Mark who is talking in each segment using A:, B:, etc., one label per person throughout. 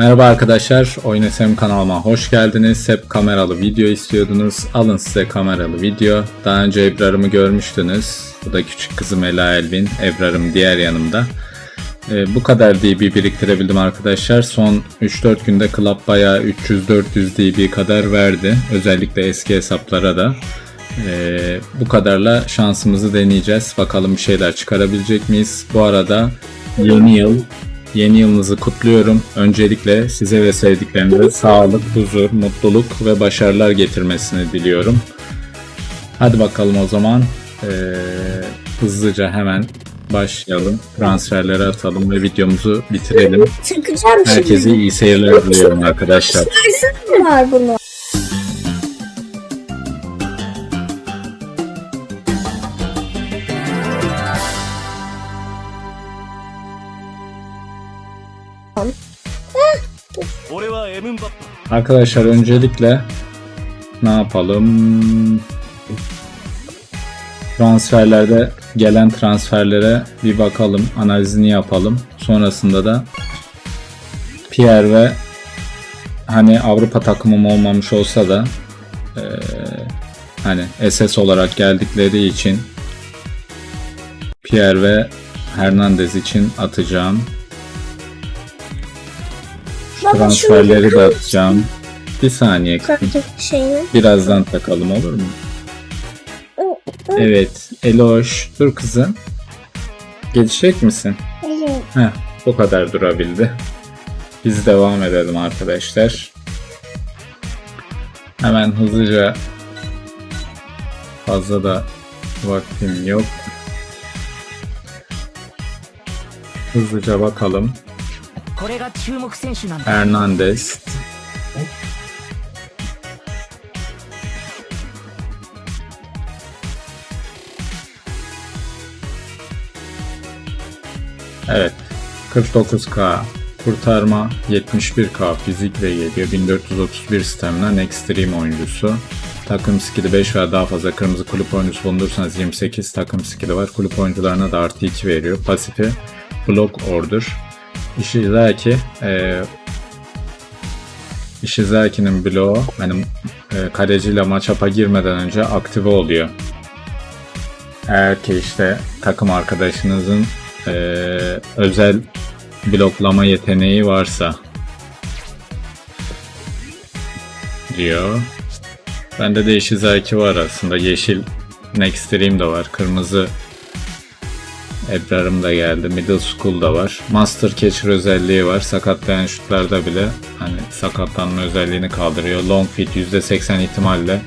A: Merhaba arkadaşlar, Oyun SM kanalıma hoş geldiniz. Hep kameralı video istiyordunuz. Alın size kameralı video. Daha önce Ebrar'ımı görmüştünüz. Bu da küçük kızım Ela Elvin. Ebrar'ım diğer yanımda. Ee, bu kadar DB biriktirebildim arkadaşlar. Son 3-4 günde Club bayağı 300-400 DB kadar verdi. Özellikle eski hesaplara da. Ee, bu kadarla şansımızı deneyeceğiz. Bakalım bir şeyler çıkarabilecek miyiz? Bu arada yeni yıl Yeni yılınızı kutluyorum. Öncelikle size ve sevdiklerinize sağlık, huzur, mutluluk ve başarılar getirmesini diliyorum. Hadi bakalım o zaman ee, hızlıca hemen başlayalım. Transferleri atalım ve videomuzu bitirelim. Herkese iyi seyirler diliyorum arkadaşlar.
B: Çıkarsın var bunu.
A: Arkadaşlar öncelikle ne yapalım? Transferlerde gelen transferlere bir bakalım, analizini yapalım. Sonrasında da Pierre ve hani Avrupa takımım olmamış olsa da eee, hani SS olarak geldikleri için Pierre ve Hernandez için atacağım. Transferleri de atacağım. Bir saniye kızım.
B: Şeyini.
A: Birazdan takalım olur mu? Evet. Eloş. Dur kızım. Geçecek misin?
B: Evet.
A: Heh, bu kadar durabildi. Biz devam edelim arkadaşlar. Hemen hızlıca fazla da vaktim yok. Hızlıca bakalım.
C: これが注目選手なんだ
A: Hernandez. Evet. 49k kurtarma, 71k fizikle geliyor. 1431 stamina, extreme oyuncusu. Takım skill'i 5 veya daha fazla kırmızı kulüp oyuncusu bulundurursanız 28 takım skill'i var. Kulüp oyuncularına da artı 2 veriyor. Pasifi block order. Ishizaki e, Ishizaki'nin bloğu benim e, kaleciyle maç-up'a girmeden önce aktive oluyor. Eğer ki işte takım arkadaşınızın e, özel bloklama yeteneği varsa diyor. Bende de Ishizaki var aslında. Yeşil Nextream de var. Kırmızı Ebrar'ım da geldi. Middle School da var. Master Catcher özelliği var. Sakatlayan şutlarda bile hani sakatlanma özelliğini kaldırıyor. Long fit %80 ihtimalle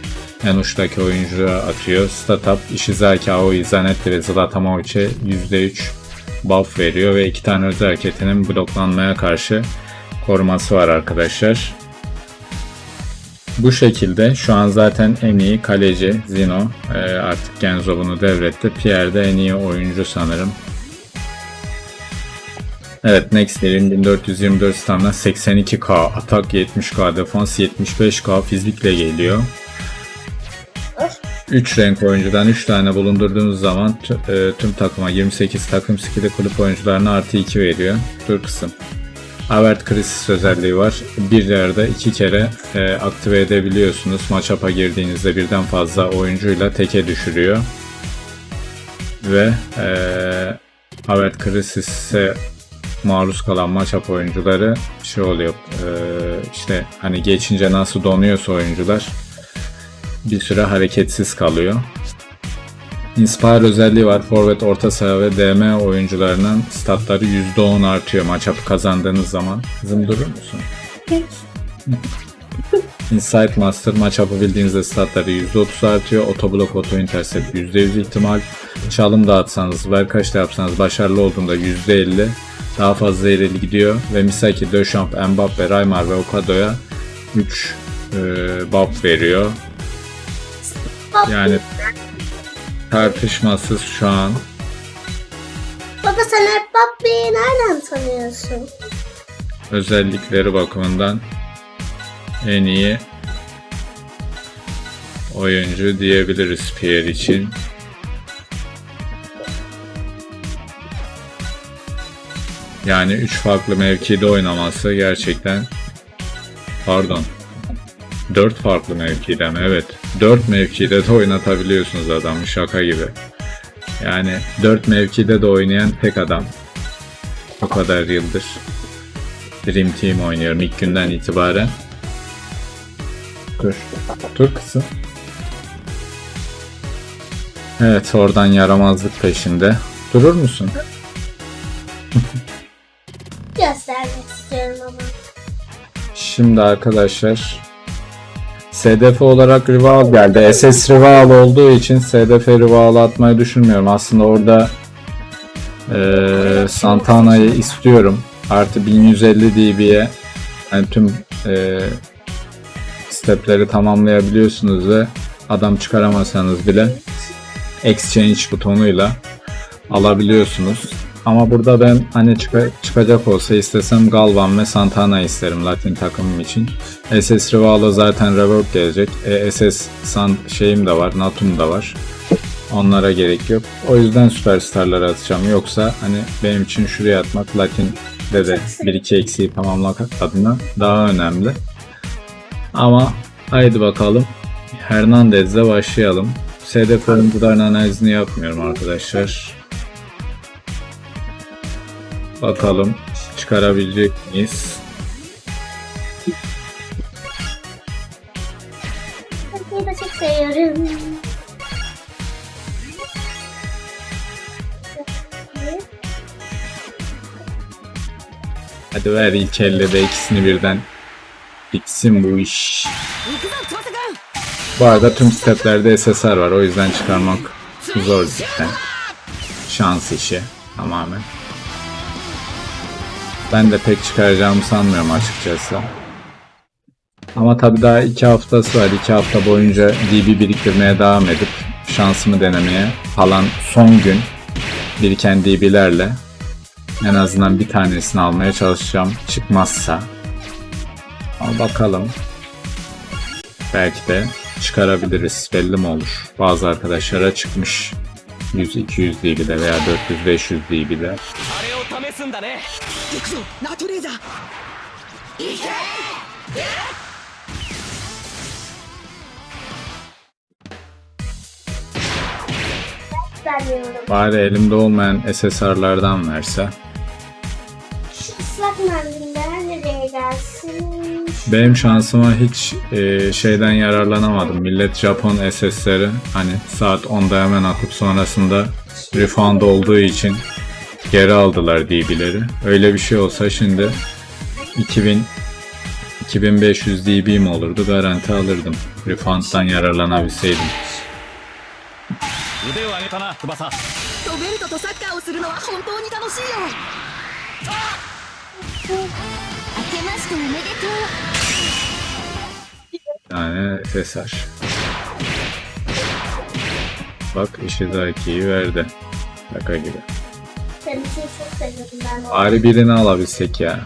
A: en uçtaki oyuncuya atıyor. Statup, Ishizaki, Aoi, Zanetti ve Zlatan Movic'e %3 buff veriyor ve iki tane özel hareketinin bloklanmaya karşı koruması var arkadaşlar. Bu şekilde şu an zaten en iyi kaleci Zino. Ee, artık Genzo bunu devretti. Pierre de en iyi oyuncu sanırım. Evet Next Level'in 1424 stamina 82k, atak 70k, defans 75k fizikle geliyor. 3 renk oyuncudan 3 tane bulundurduğunuz zaman e, tüm takıma 28 takım skill'i kulüp oyuncularına artı 2 veriyor. Dur kısım. Avert Crisis özelliği var. Bir yerde iki kere e, aktive edebiliyorsunuz. Matchup'a girdiğinizde birden fazla oyuncuyla teke düşürüyor. Ve e, Avert Crisis'e maruz kalan matchup oyuncuları şey oluyor. e, işte hani geçince nasıl donuyorsa oyuncular bir süre hareketsiz kalıyor. Inspire özelliği var. Forvet, orta saha ve DM oyuncularının statları %10 artıyor maç kazandığınız zaman. Kızım durur musun? Insight Master maç yapabildiğinizde statları %30 artıyor. Otoblock, auto intercept %100 ihtimal. Çalım dağıtsanız, verkaç da yapsanız başarılı olduğunda %50 daha fazla ileri gidiyor. Ve Misaki, Deschamps, Mbappe, Raymar ve Okado'ya 3 e, buff veriyor. Yani tartışmasız şu an
B: Baba sen Bobby'yi nereden tanıyorsun?
A: özellikleri bakımından en iyi oyuncu diyebiliriz Pierre için. Yani 3 farklı mevkide oynaması gerçekten pardon 4 farklı mevkide mi? Evet. 4 mevkide de oynatabiliyorsunuz adamı şaka gibi. Yani 4 mevkide de oynayan tek adam. O kadar yıldır. Dream Team oynuyorum ilk günden itibaren. Dur. Dur kızım. Evet oradan yaramazlık peşinde. Durur musun?
B: Göstermek istiyorum ama.
A: Şimdi arkadaşlar SDF olarak rival geldi. SS rival olduğu için SDF rival atmayı düşünmüyorum. Aslında orada eee Santana'yı istiyorum. Artı 1150 dB'ye yani tüm eee stepleri tamamlayabiliyorsunuz ve adam çıkaramasanız bile exchange butonuyla alabiliyorsunuz. Ama burada ben hani çıka- çıkacak olsa istesem Galvan ve Santana isterim Latin takımım için. SS Rival'a zaten rework gelecek. E, SS San şeyim de var, Natum da var. Onlara gerek yok. O yüzden süperstarlara atacağım. Yoksa hani benim için şuraya atmak Latin'de de 1-2 eksiği tamamlamak adına daha önemli. Ama haydi bakalım. Hernandez'le başlayalım. SDF oyuncuların analizini yapmıyorum arkadaşlar. Bakalım çıkarabilecek miyiz? Hadi ver ilk elle de ikisini birden. Bitsin bu iş. Bu arada tüm steplerde SSR var. O yüzden çıkarmak zor cidden. Şans işi tamamen. Ben de pek çıkaracağımı sanmıyorum açıkçası. Ama tabi daha iki haftası var. İki hafta boyunca DB biriktirmeye devam edip şansımı denemeye falan son gün biriken DB'lerle en azından bir tanesini almaya çalışacağım. Çıkmazsa. Ama bakalım. Belki de çıkarabiliriz. Belli mi olur? Bazı arkadaşlara çıkmış. 100-200 DB'de veya 400-500 DB'de.
C: あれを試すんだね行くぞナトレーザー行け
B: Vermiyorum.
A: Bari elimde olmayan SSR'lardan verse.
B: Şu ıslak mendiller nereye gelsin?
A: Benim şansıma hiç e, şeyden yararlanamadım. Millet Japon SS'leri hani saat 10'da hemen akıp sonrasında refund olduğu için geri aldılar DB'leri. Öyle bir şey olsa şimdi 2000 2500 DB'm olurdu garanti alırdım. Refund'dan yararlanabilseydim. Yani SSR. Bak Ishizaki'yi verdi. Şaka gibi.
B: Çok seviyorum ben.
A: Bari birini alabilsek ya.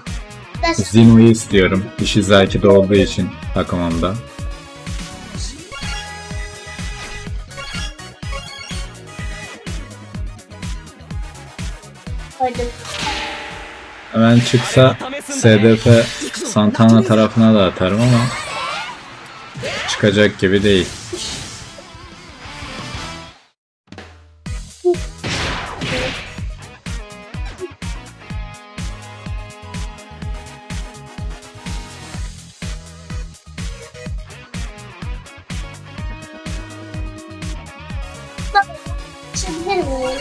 B: Ben
A: Zino'yu istiyorum. Ishizaki'de olduğu için takımımda.
B: koydum.
A: Hemen çıksa SDF Santana tarafına da atarım ama çıkacak gibi değil.
B: Açabilir miyim?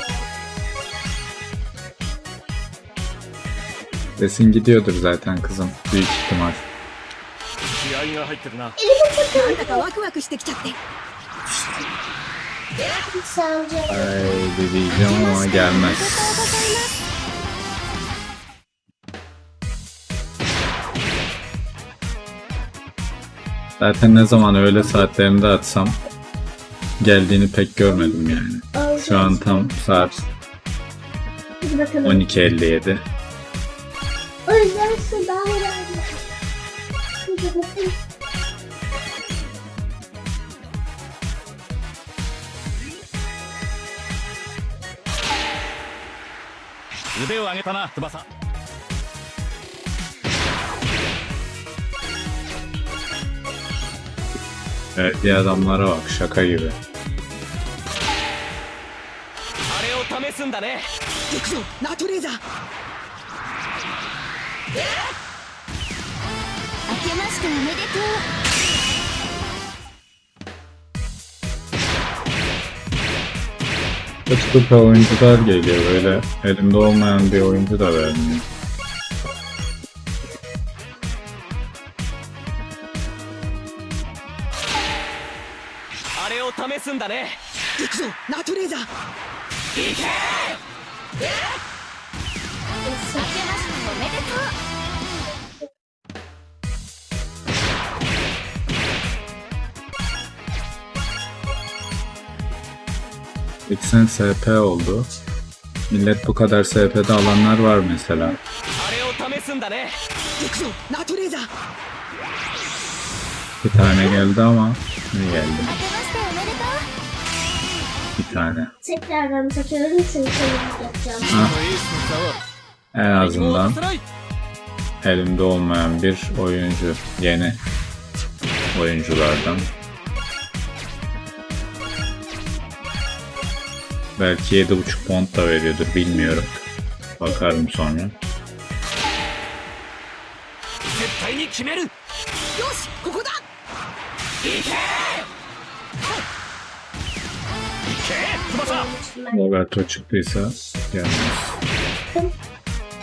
A: Desin gidiyordur zaten kızım. Büyük ihtimal.
C: 気合が入ってるな
D: なんだかワクワクしてきちゃって
B: Sence
A: Haydi diyeceğim ama gelmez. Zaten ne zaman öğle saatlerinde atsam geldiğini pek görmedim yani. Şu an tam saat
B: Hadi bakalım.
A: 12.57.
B: O yüzden şu daha herhalde. Hadi bakalım.
C: 腕を上げたな翼
A: Verdiği adamlara bak şaka gibi. Çok oyuncular geliyor böyle. Elimde olmayan bir oyuncu da vermiyor.
C: あれを試すんだね
D: 行くぞナトレーザー行けえっ負けましたおめでとう
A: 80 SP oldu. Millet bu kadar SP'de alanlar var mesela. Bir tane geldi ama ne geldi? tane.
B: Tekrardan takıyorum çünkü şey yapacağım.
A: Ha. En azından elimde olmayan bir oyuncu. Yeni oyunculardan. Belki 7.5 pound da veriyordur bilmiyorum. Bakarım sonra.
C: Yoshi,
A: Roberto çıktıysa gelmez.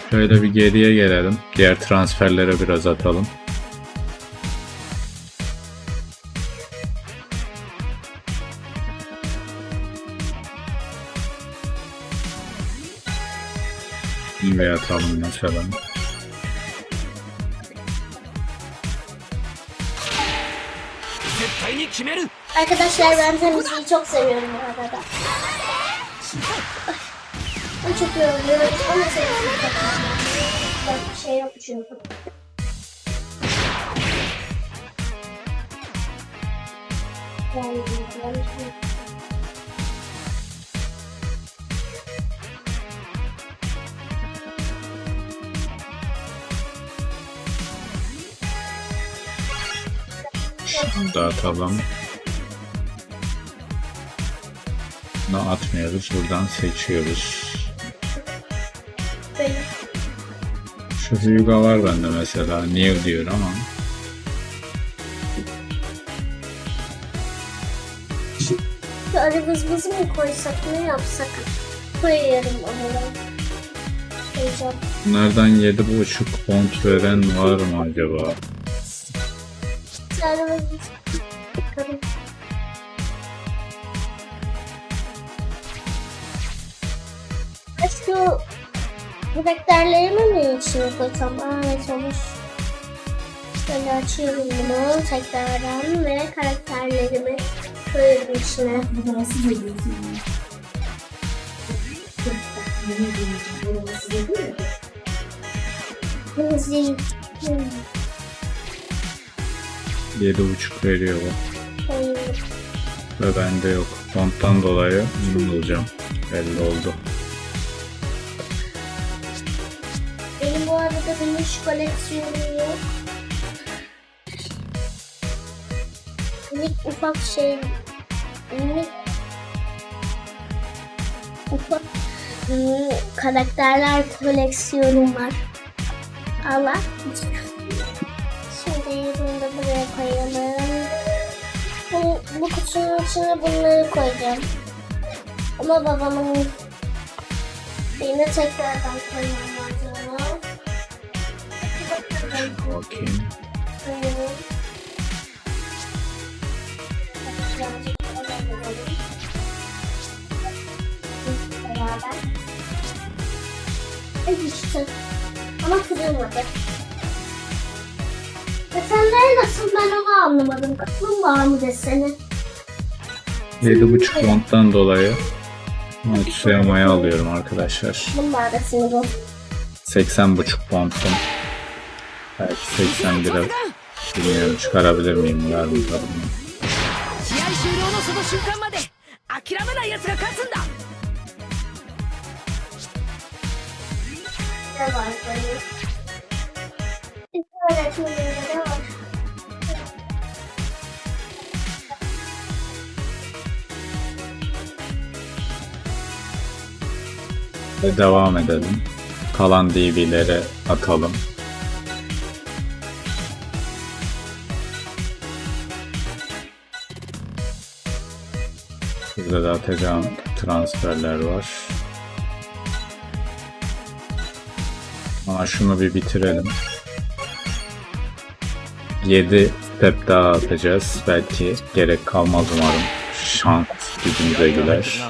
A: Şöyle bir geriye gelelim. Diğer transferlere biraz atalım. Ve atalım mesela.
B: Arkadaşlar ben temizliği çok seviyorum bu arada. Ben çok yoruluyorum ama. Bak bir şey yok çünkü. Yani, yani,
A: Şunu da Bunu atmıyoruz. Buradan seçiyoruz.
B: böyle.
A: Şu Hyuga var bende mesela. New diyor ama.
B: Vız vız mı koysak ne yapsak? Koyarım ama ben.
A: Bunlardan 7.5 font veren var mı acaba?
B: Şöyle Şu karakterlerimi mi içine koysam? Aa, evet olmuş. Şöyle açıyorum bunu tekrardan ve karakterlerimi koyuyorum içine. Temizleyeyim. Hmm,
A: 7.5 veriyor bu.
B: koyayım.
A: Ve bende yok. Fonttan dolayı bunu bulacağım. Belli oldu.
B: Gümüş koleksiyonum yok. Minik ufak şey, minik ufak karakterler koleksiyonum var. Allah. Şimdi bunu da buraya koyalım. Bu, bu kutunun içine bunları koyacağım. Ama babamın Yine tekrardan koymam lazım.
A: Bakayım.
B: İşte. Ama kırılmadı. Desenleri nasıl ben onu anlamadım. Kaplumbağa mı deseni?
A: 7.5 fonttan dolayı Matsuyama'yı alıyorum arkadaşlar.
B: Kaplumbağa deseni bu.
A: 80.5 fontum. Belki 80 bilmiyorum çıkarabilir miyim
B: yardım tadına.
A: Ve devam edelim. Kalan DB'leri atalım. Burada da atacağım transferler var. Ama şunu bir bitirelim. 7 step daha atacağız. Belki gerek kalmaz umarım. Şans gücümüze güler.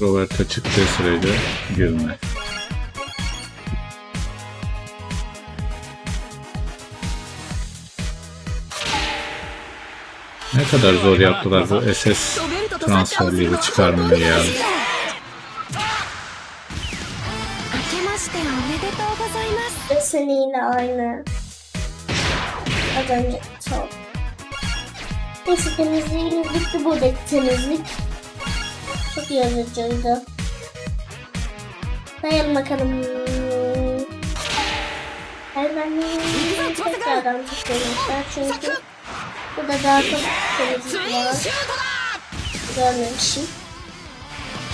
A: Robert'a çıktığı sürece gülmez. Ne kadar zor yaptılar bu SS transferleri çıkarmayı ya.
D: Sesini
B: yine aynı. Az önce çok. Neyse temizliğimiz bitti buradaki temizlik. Çok yorucuydu. Dayan bakalım. Her tekrardan tutulmuşlar çünkü burada daha çok temizlik var. Görmemişim.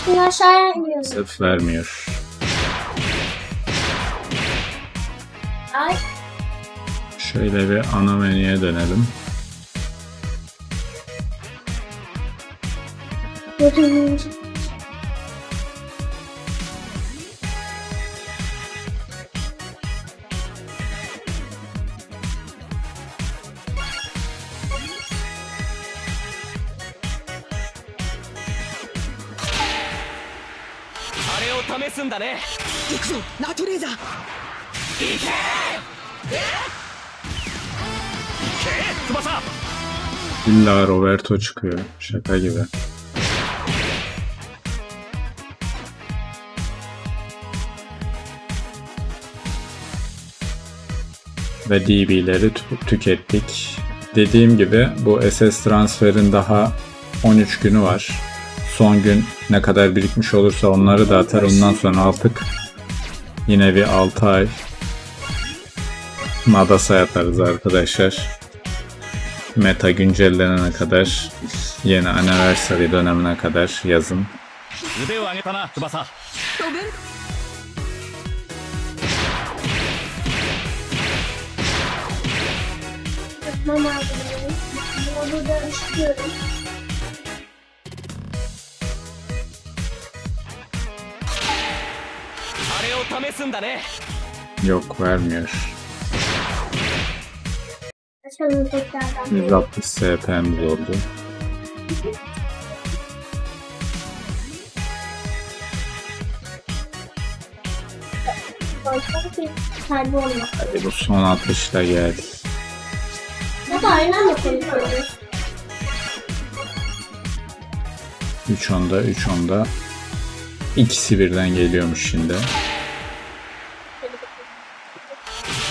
B: Şimdi aşağıya iniyoruz.
A: Sırf vermiyor.
B: Ay
A: Şöyle bir ana menüye dönelim.
B: görünüyor.
A: İlla Roberto çıkıyor. Şaka gibi. Ve DB'leri tü- tükettik. Dediğim gibi bu SS transferin daha 13 günü var. Son gün ne kadar birikmiş olursa onları da atar. Ondan sonra artık yine bir 6 ay Madasa yaparız arkadaşlar meta güncellenene kadar yeni anniversary dönemine kadar yazın.
C: Mama burada ışıklıyorum.
A: Yok vermiyor
B: Açalım tekrardan.
A: 160 SP'miz oldu.
B: Başka bir kalbi olmak.
A: Hadi bu son atışta gel.
B: Ya da aynı anda konuşuyoruz.
A: 3 onda 3 onda. İkisi birden geliyormuş şimdi.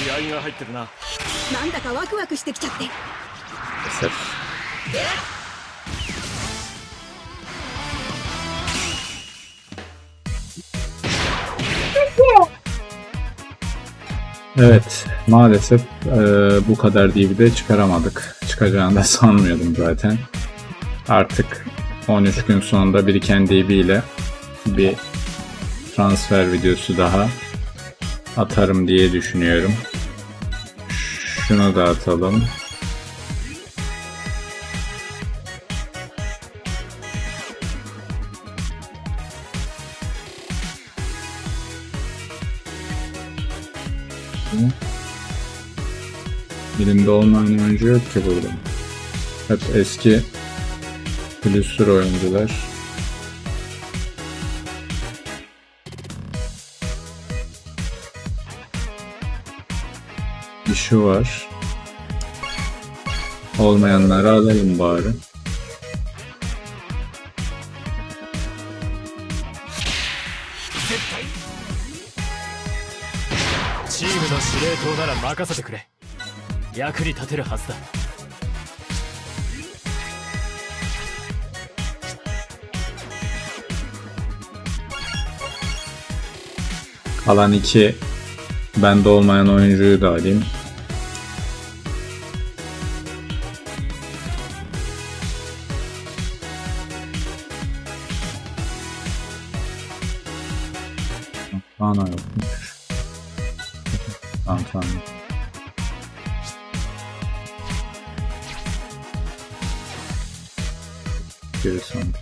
C: 気合が入ってるな
D: なんだかワクワクしてきちゃって
A: Maalesef. Evet, maalesef e, bu kadar DB'de çıkaramadık. Çıkacağını da sanmıyordum zaten. Artık 13 gün sonunda biriken DB ile bir transfer videosu daha atarım diye düşünüyorum. Şunu da atalım. Bilimde olmayan oyuncu yok ki burada. Hep eski külüstür oyuncular. şu var. Olmayanları alalım bari. Kalan iki bende olmayan oyuncuyu da alayım. interessant.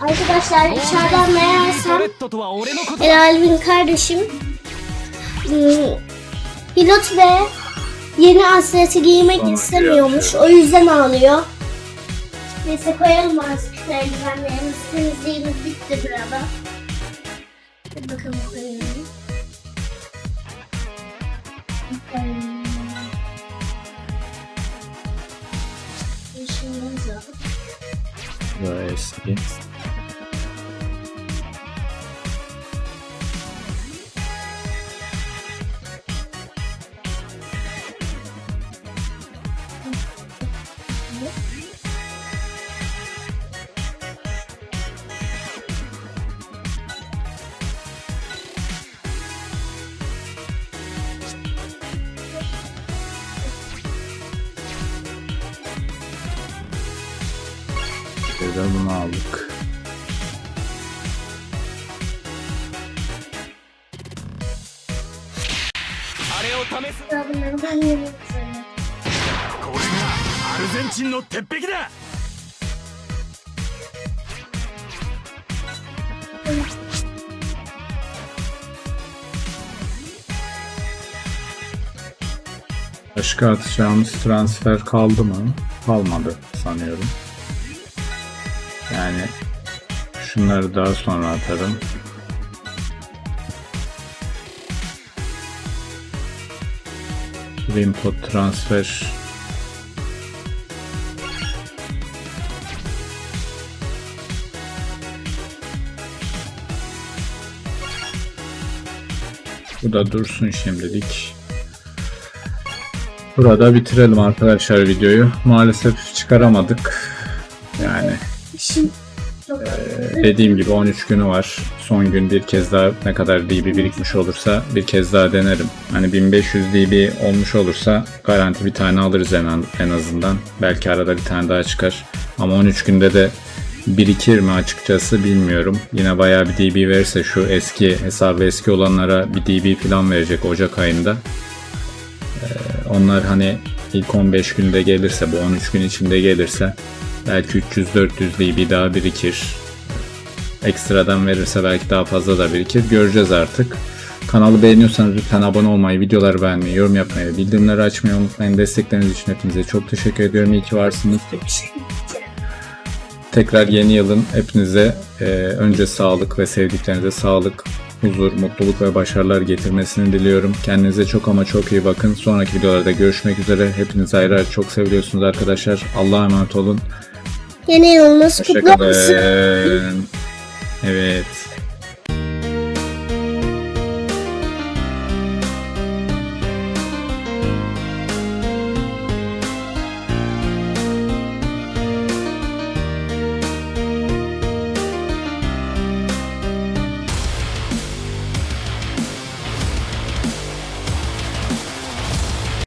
B: Arkadaşlar dışarıdan meğersem Eralvin kardeşim hmm, pilot ve yeni asleti giymek
A: Tamam,
B: istemiyormuş. O yüzden ağlıyor. Neyse koyalım artık şu eldivenlerimizi. Temizliğimiz bitti burada. Hadi bakalım koyalım. Bakalım. Işığımız var.
A: Böyle eski.
C: す
B: Ya bunları ben yemek üzere.
C: これがアルゼンチンの鉄壁だ
A: Başka atacağımız transfer kaldı mı? Kalmadı sanıyorum. Yani şunları daha sonra atarım. Input transfer Bu da dursun şimdilik. Burada bitirelim arkadaşlar videoyu. Maalesef çıkaramadık. Yani
B: İşim çok
A: dediğim gibi 13 günü var. Son gün bir kez daha ne kadar DB birikmiş olursa bir kez daha denerim. Hani 1500 DB olmuş olursa garanti bir tane alırız en, en azından. Belki arada bir tane daha çıkar. Ama 13 günde de birikir mi açıkçası bilmiyorum. Yine bayağı bir DB verirse şu eski hesabı eski olanlara bir DB falan verecek Ocak ayında. Onlar hani ilk 15 günde gelirse bu 13 gün içinde gelirse belki 300-400 DB daha birikir. Ekstradan verirse belki daha fazla da birikir. Göreceğiz artık. Kanalı beğeniyorsanız lütfen abone olmayı, videoları beğenmeyi, yorum yapmayı, bildirimleri açmayı unutmayın. Destekleriniz için hepinize çok teşekkür ediyorum. İyi ki varsınız. Tekrar yeni yılın hepinize e, önce sağlık ve sevdiklerinize sağlık, huzur, mutluluk ve başarılar getirmesini diliyorum. Kendinize çok ama çok iyi bakın. Sonraki videolarda görüşmek üzere. Hepiniz ayrı ayrı çok seviliyorsunuz arkadaşlar. Allah'a emanet olun.
B: Yeni yılınız kutlu olsun.
A: Evet.